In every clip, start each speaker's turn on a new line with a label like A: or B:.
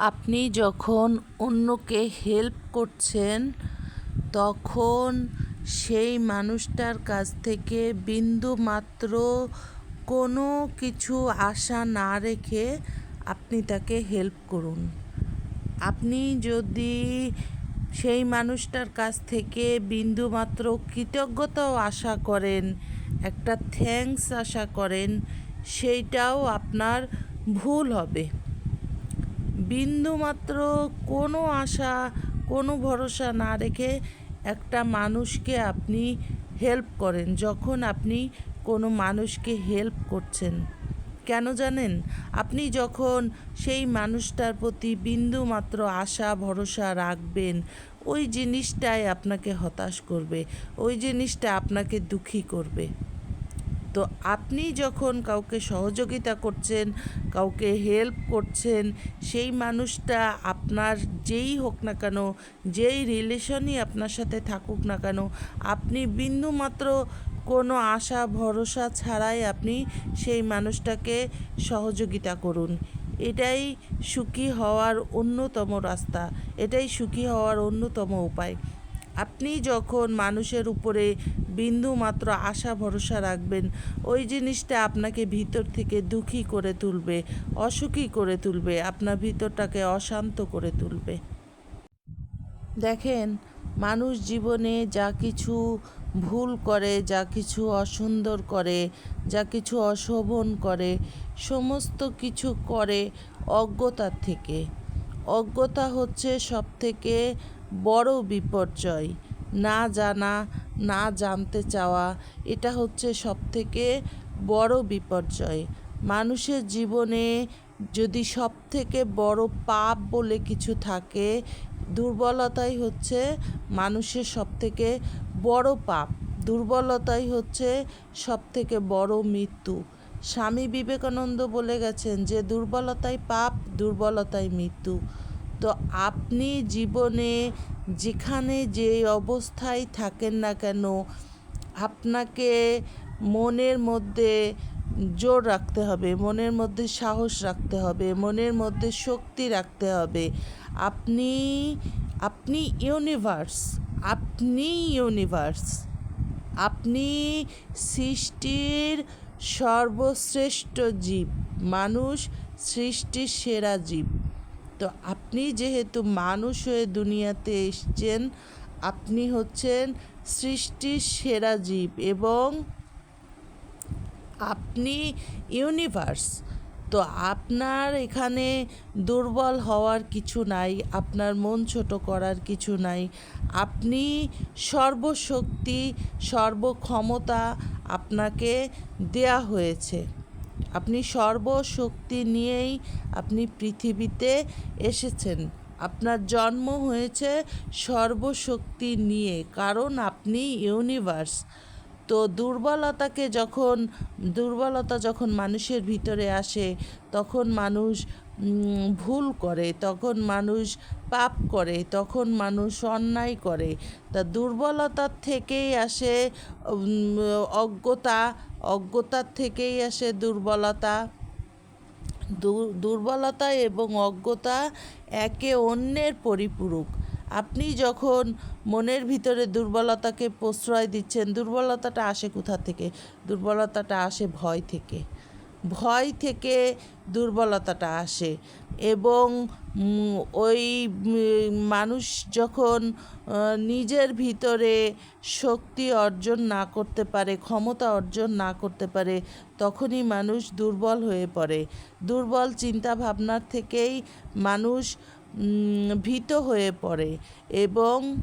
A: আপনি যখন অন্যকে হেল্প করছেন, তখন সেই মানুষটার কাছ থেকে বিন্দু মাত্র কোনো কিছু আশা না রেখে আপনি তাকে হেল্প করুন। আপনি যদি সেই মানুষটার কাছ থেকে বিন্দু মাত্র কৃতজ্ঞতাও আশা করেন, একটা থ্যাঙ্কস আশা করেন, সেইটাও আপনার ভুল হবে। বিন্দুমাত্র কোনো আশা, কোনো ভরসা না রেখে একটা মানুষকে আপনি হেল্প করেন, যখন আপনি কোনো মানুষকে হেল্প করছেন। কেন জানেন? আপনি যখন সেই মানুষটার প্রতি বিন্দু মাত্র আশা, ভরসা রাখবেন, ওই জিনিসটাই আপনাকে হতাশ করবে, ওই জিনিসটা আপনাকে দুঃখী করবে। তো আপনি যখন কাউকে সহযোগিতা করছেন, কাউকে হেল্প করছেন, সেই মানুষটা আপনার যেই হোক না কেন, যেই রিলেশনই আপনার সাথে থাকুক না কেন, আপনি বিন্দুমাত্র কোনো আশা, ভরসা ছাড়াই আপনি সেই মানুষটাকে সহযোগিতা করুন। এটাই সুখী হওয়ার অন্যতম রাস্তা, এটাই সুখী হওয়ার অন্যতম উপায়। আপনি যখন মানুষের উপরে বিন্দু মাত্র আশা, ভরসা রাখবেন, ওই জিনিসটা আপনাকে ভিতর থেকে দুঃখী করে তুলবে, অসুখী করে তুলবে, আপনার ভিতরটাকে অশান্ত করে তুলবে। দেখেন, মানুষ জীবনে যা কিছু ভুল করে, যা কিছু অসুন্দর করে, যা কিছু অশোভন করে, সমস্ত কিছু করে অজ্ঞতার থেকে। অজ্ঞতা হচ্ছে সব থেকে বড় বিপর্যয়। না জানা, না জানতে চাওয়া, এটা হচ্ছে সবথেকে বড় বিপর্যয়। মানুষের জীবনে যদি সব থেকে বড় পাপ বলে কিছু থাকে, দুর্বলতাই হচ্ছে মানুষের সব থেকে বড় পাপ। দুর্বলতাই হচ্ছে সব থেকে বড় মৃত্যু। স্বামী বিবেকানন্দ বলে গেছেন যে, দুর্বলতাই পাপ, দুর্বলতাই মৃত্যু। তো আপনি জীবনে যেখানে যে অবস্থায় থাকেন না কেন, আপনাকে মনের মধ্যে জোর রাখতে হবে, মনের মধ্যে সাহস রাখতে হবে, মনের মধ্যে শক্তি রাখতে হবে। আপনি আপনি ইউনিভার্স আপনি ইউনিভার্স, আপনি সৃষ্টির সর্বশ্রেষ্ঠ জীব, মানুষ সৃষ্টির সেরা জীব। তো আপনি যেহেতু মানুষ হয়ে দুনিয়াতে এসছেন, আপনি হচ্ছেন সৃষ্টির সেরা জীব এবং আপনি ইউনিভার্স। তো আপনার এখানে দুর্বল হওয়ার কিছু নাই, আপনার মন ছোট করার কিছু নাই। আপনি সর্বশক্তি, সর্বক্ষমতা আপনাকে দেয়া হয়েছে। আপনি সর্বশক্তি নিয়েই আপনি পৃথিবীতে এসেছেন। আপনার জন্ম হয়েছে সর্বশক্তি নিয়ে, কারণ আপনি ইউনিভার্স। তো দুর্বলতাকে যখন, দুর্বলতা যখন মানুষের ভিতরে আসে, তখন মানুষ ভুল করে, তখন মানুষ পাপ করে, তখন মানুষ অন্যায় করে। তা দুর্বলতার থেকেই আসে অজ্ঞতা অজ্ঞতার থেকেই আসে দুর্বলতা। দুর্বলতা এবং অজ্ঞতা একে অন্যের পরিপূরক। আপনি যখন মনের ভিতরে দুর্বলতাকে প্রশ্রয় দিচ্ছেন, দুর্বলতাটা আসে কোথা থেকে? দুর্বলতাটা আসে ভয় থেকে। ভয় থেকে দুর্বলতাটা আসে এবং ওই মানুষ যখন নিজের ভিতরে শক্তি অর্জন না করতে পারে, ক্ষমতা অর্জন না করতে পারে, তখনই মানুষ দুর্বল হয়ে পড়ে। দুর্বল চিন্তা ভাবনার থেকেই মানুষ ভীত হয়ে পড়ে এবং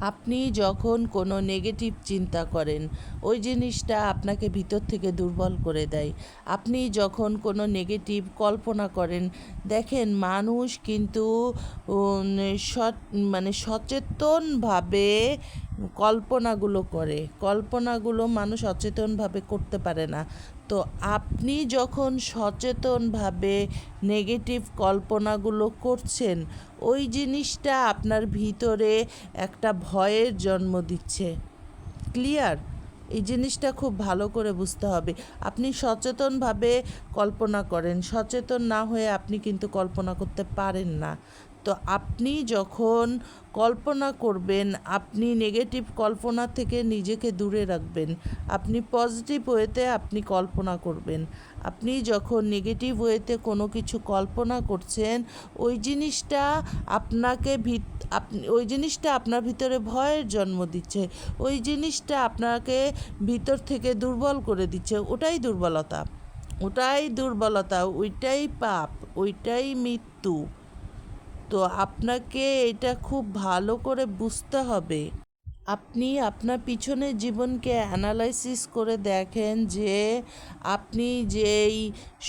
A: আপনি যখন কোনো নেগেটিভ চিন্তা করেন, ওই জিনিসটা আপনাকে ভিতর থেকে দুর্বল করে দেয়। আপনি যখন কোনো নেগেটিভ কল্পনা করেন, দেখেন মানুষ কিন্তু সৎ মানে সচেতনভাবে কল্পনাগুলো করে। কল্পনাগুলো মানুষ অচেতনভাবে করতে পারে না। তো আপনি যখন সচেতনভাবে নেগেটিভ কল্পনাগুলো করছেন, ওই জিনিসটা আপনার ভিতরে একটা ভয়ের জন্ম দিচ্ছে। ক্লিয়ার? এই জিনিসটা খুব ভালো করে বুঝতে হবে। আপনি সচেতনভাবে কল্পনা করেন। সচেতন না হয়ে আপনি কিন্তু কল্পনা করতে পারেন না। তো আপনি যখন কল্পনা করবেন, আপনি নেগেটিভ কল্পনা থেকে নিজেকে দূরে রাখবেন। আপনি পজিটিভ ওয়েতে আপনি কল্পনা করবেন। আপনি যখন নেগেটিভ ওয়েতে কোনো কিছু কল্পনা করছেন, ওই জিনিসটা আপনাকে ভিত আপনি ওই জিনিসটা আপনার ভিতরে ভয়ের জন্ম দিচ্ছে। ওই জিনিসটা আপনাকে ভিতর থেকে দুর্বল করে দিচ্ছে। ওটাই দুর্বলতা। ওটাই দুর্বলতা, ওইটাই পাপ, ওইটাই মৃত্যু। তো আপনাকে এটা খুব ভালো করে বুঝতে হবে। আপনি আপনার পিছনের জীবনকে অ্যানালাইসিস করে দেখেন যে আপনি যেই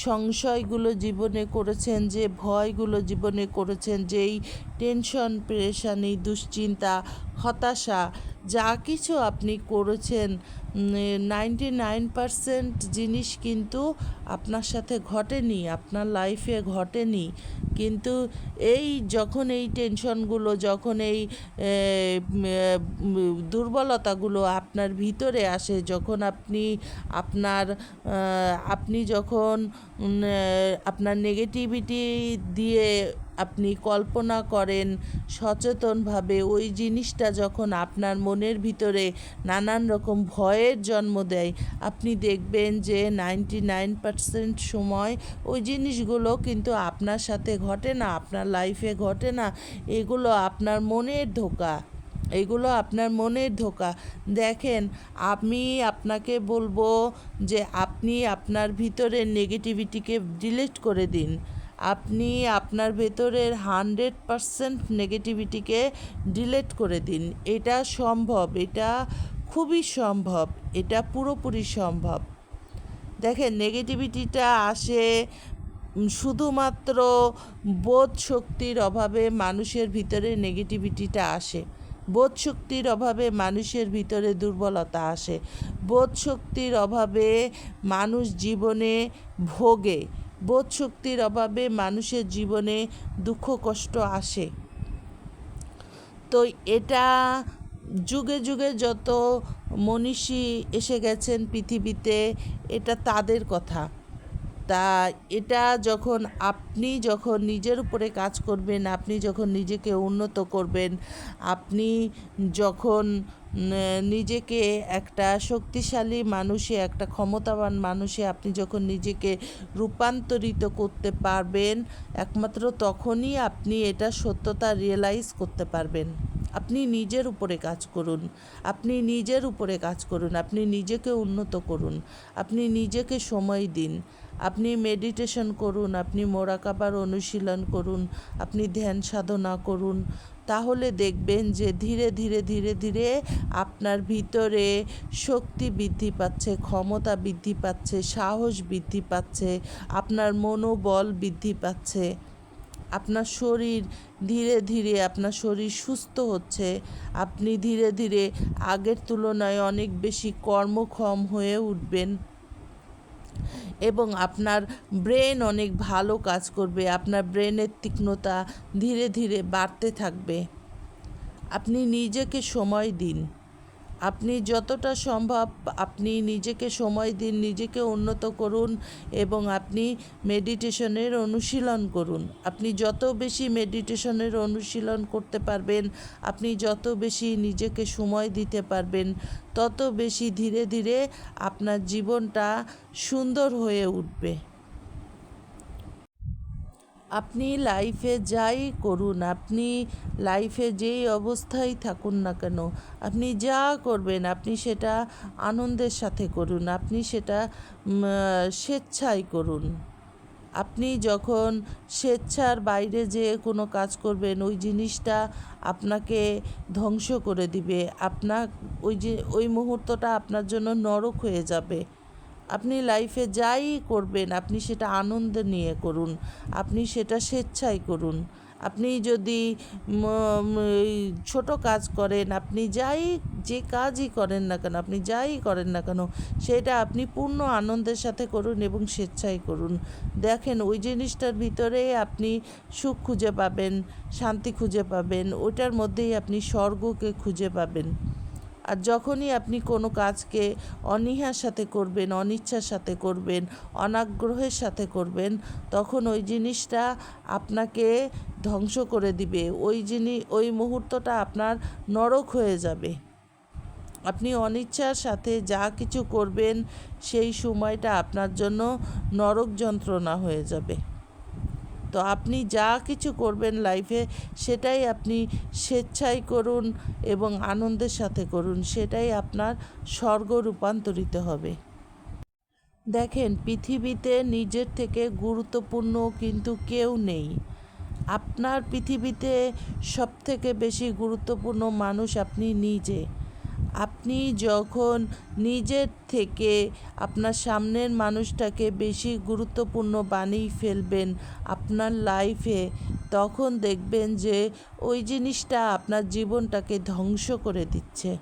A: সংশয়গুলো জীবনে করেছেন, যে ভয়গুলো জীবনে করেছেন, যেই টেনশন পেরেশানি দুশ্চিন্তা হতাশা, যা কিছু আপনি করেছেন নাইনটি নাইন পারসেন্ট জিনিস কিন্তু আপনার সাথে ঘটেনি, আপনার লাইফে ঘটেনি। কিন্তু এই যখন এই টেনশনগুলো যখন এই দুর্বলতাগুলো আপনার ভিতরে আসে, যখন আপনি আপনার আপনি যখন আপনার নেগেটিভিটি দিয়ে আপনি কল্পনা করেন, সচেতনভাবে ওই জিনিসটা যখন আপনার মনের ভিতরে নানান রকম ভয়ের জন্ম দেয়, আপনি দেখবেন যে নাইনটি নাইন পার্সেন্ট সময় ওই জিনিসগুলো কিন্তু আপনার সাথে ঘটে না, আপনার লাইফে ঘটে না। এগুলো আপনার মনের ধোকা। এগুলো আপনার মনের ধোকা। দেখেন, আমি আপনাকে বলব যে আপনি আপনার ভিতরের নেগেটিভিটিকে ডিলিট করে দিন। আপনি আপনার ভেতরের হান্ড্রেড পারসেন্ট নেগেটিভিটিকে ডিলিট করে দিন। এটা সম্ভব, এটা খুবই সম্ভব, এটা পুরোপুরি সম্ভব। দেখেন, নেগেটিভিটিটা আসে শুধুমাত্র বোধ শক্তির অভাবে মানুষের ভিতরে নেগেটিভিটিটা আসে। বোধ শক্তির অভাবে মানুষের ভিতরে দুর্বলতা আসে। বোধ শক্তির অভাবে মানুষ জীবনে ভোগে। বোধ শক্তির অভাবে মানুষের জীবনে দুঃখ, কষ্ট আসে। তো এটা যুগে যুগে যত মনীষী এসে গেছেন পৃথিবীতে, এটা তাদের কথা। তা এটা যখন আপনি যখন নিজের উপরে কাজ করবেন, আপনি যখন নিজেকে উন্নত করবেন, আপনি যখন নিজেকে একটা শক্তিশালী মানুষে, একটা ক্ষমতাবান মানুষে আপনি যখন নিজেকে রূপান্তরিত করতে পারবেন, একমাত্র তখনই আপনি এটা সত্যতা রিয়েলাইজ করতে পারবেন। আপনি নিজের উপরে কাজ করুন। আপনি নিজের উপরে কাজ করুন। আপনি নিজেকে উন্নত করুন। আপনি নিজেকে সময় দিন। আপনি মেডিটেশন করুন। আপনি মোরাকাবার অনুশীলন করুন। আপনি ধ্যান সাধনা করুন। তাহলে দেখবেন যে ধীরে ধীরে ধীরে ধীরে আপনার ভিতরে শক্তি বৃদ্ধি পাচ্ছে, ক্ষমতা বৃদ্ধি পাচ্ছে, সাহস বৃদ্ধি পাচ্ছে, আপনার মনোবল বৃদ্ধি পাচ্ছে। আপনার শরীর ধীরে ধীরে আপনার শরীর সুস্থ হচ্ছে, আপনি ধীরে ধীরে আগের তুলনায় অনেক বেশি কর্মক্ষম হয়ে উঠবেন এবং আপনার ব্রেন অনেক ভালো কাজ করবে, আপনার ব্রেনের তীক্ষ্ণতা ধীরে ধীরে বাড়তে থাকবে। আপনি নিজেকে সময় দিন। আপনি যতটা সম্ভব আপনি নিজেকে সময় দিন, নিজেকে উন্নত করুন এবং আপনি মেডিটেশনের অনুশীলন করুন। আপনি যত বেশি মেডিটেশনের অনুশীলন করতে পারবেন, আপনি যত বেশি নিজেকে সময় দিতে পারবেন, তত বেশি ধীরে ধীরে আপনার জীবনটা সুন্দর হয়ে উঠবে। আপনি লাইফে যাই করুন, আপনি লাইফে যেই অবস্থায় থাকুন না কেন, আপনি যা করবেন, আপনি সেটা আনন্দের সাথে করুন, আপনি সেটা স্বেচ্ছায় করুন। আপনি যখন স্বেচ্ছার বাইরে যে কোনো কাজ করবেন, ওই জিনিসটা আপনাকে ধ্বংস করে দিবে আপনার ওই যে, ওই মুহূর্তটা আপনার জন্য নরক হয়ে যাবে। আপনি লাইফে যাই করবেন, আপনি সেটা আনন্দ নিয়ে করুন, আপনি সেটা স্বেচ্ছায় করুন। আপনি যদি ছোট কাজ করেন, আপনি যাই, যে কাজই করেন না কেন, আপনি যাই করেন না কেন, সেটা আপনি পূর্ণ আনন্দের সাথে করুন এবং স্বেচ্ছায় করুন। দেখেন, ওই জিনিসটার ভিতরে আপনি সুখ খুঁজে পাবেন, শান্তি খুঁজে পাবেন ওইটার মধ্যেই আপনি স্বর্গকে খুঁজে পাবেন। আর যখনই আপনি কোনো কাজকে অনীহার সাথে করবেন, অনিচ্ছার সাথে করবেন, অনাগ্রহের সাথে করবেন, তখন ওই জিনিসটা আপনাকে ধ্বংস করে দিবে। ওই জিনিস ওই মুহূর্তটা আপনার নরক হয়ে যাবে। আপনি অনিচ্ছার সাথে যা কিছু করবেন, সেই সময়টা আপনার জন্য নরক যন্ত্রণা হয়ে যাবে। তো আপনি যা কিছু করবেন লাইফে সেটাই আপনি স্বেচ্ছায় করুন এবং আনন্দের সাথে করুন, সেটাই আপনার স্বর্গ রূপান্তরিত হবে। দেখেন, পৃথিবীতে নিজের থেকে গুরুত্বপূর্ণ কিন্তু কেউ নেই। আপনার পৃথিবীতে সবথেকে বেশি গুরুত্বপূর্ণ মানুষ আপনি নিজে। আপনি যখন নিজের থেকে আপনার সামনের মানুষটাকে বেশি গুরুত্বপূর্ণ বানিয়ে ফেলবেন আপনার লাইফে তখন দেখবেন যে ওই জিনিসটা আপনার জীবনটাকে ধ্বংস করে দিচ্ছে।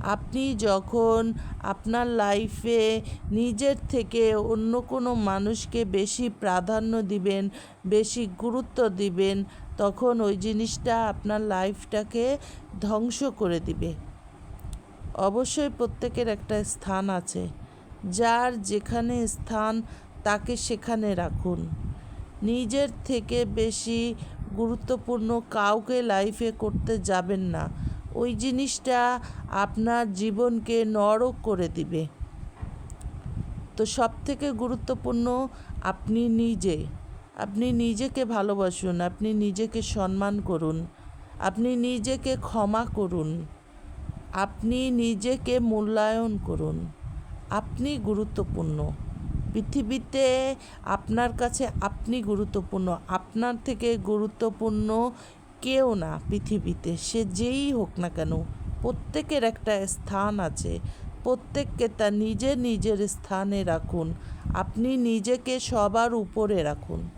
A: আপনি যখন আপনার লাইফে নিজের থেকে অন্য কোনো মানুষকে বেশি প্রাধান্য দিবেন, বেশি গুরুত্ব দিবেন তখন ওই জিনিসটা আপনার লাইফটাকে ধ্বংস করে দিবে। অবশ্যই প্রত্যেকের একটা স্থান আছে, যার যেখানে স্থান তাকে সেখানে রাখুন। নিজের থেকে বেশি গুরুত্বপূর্ণ কাউকে লাইফে করতে যাবেন না। ওই জিনিসটা আপনার জীবনকে নরক করে দিবে। তো সব থেকে গুরুত্বপূর্ণ আপনি নিজে। আপনি নিজেকে ভালোবাসুন, আপনি নিজেকে সম্মান করুন, আপনি নিজেকে ক্ষমা করুন, আপনি নিজেকে মূল্যায়ন করুন। আপনি গুরুত্বপূর্ণ। পৃথিবীতে আপনার কাছে আপনি গুরুত্বপূর্ণ, আপনার থেকে গুরুত্বপূর্ণ কেউ না পৃথিবীতে, সে যেই হোক না কেন, প্রত্যেকের একটা স্থান আছে। প্রত্যেককে তার নিজের নিজের স্থানে রাখুন, আপনি নিজেকে সবার উপরে রাখুন।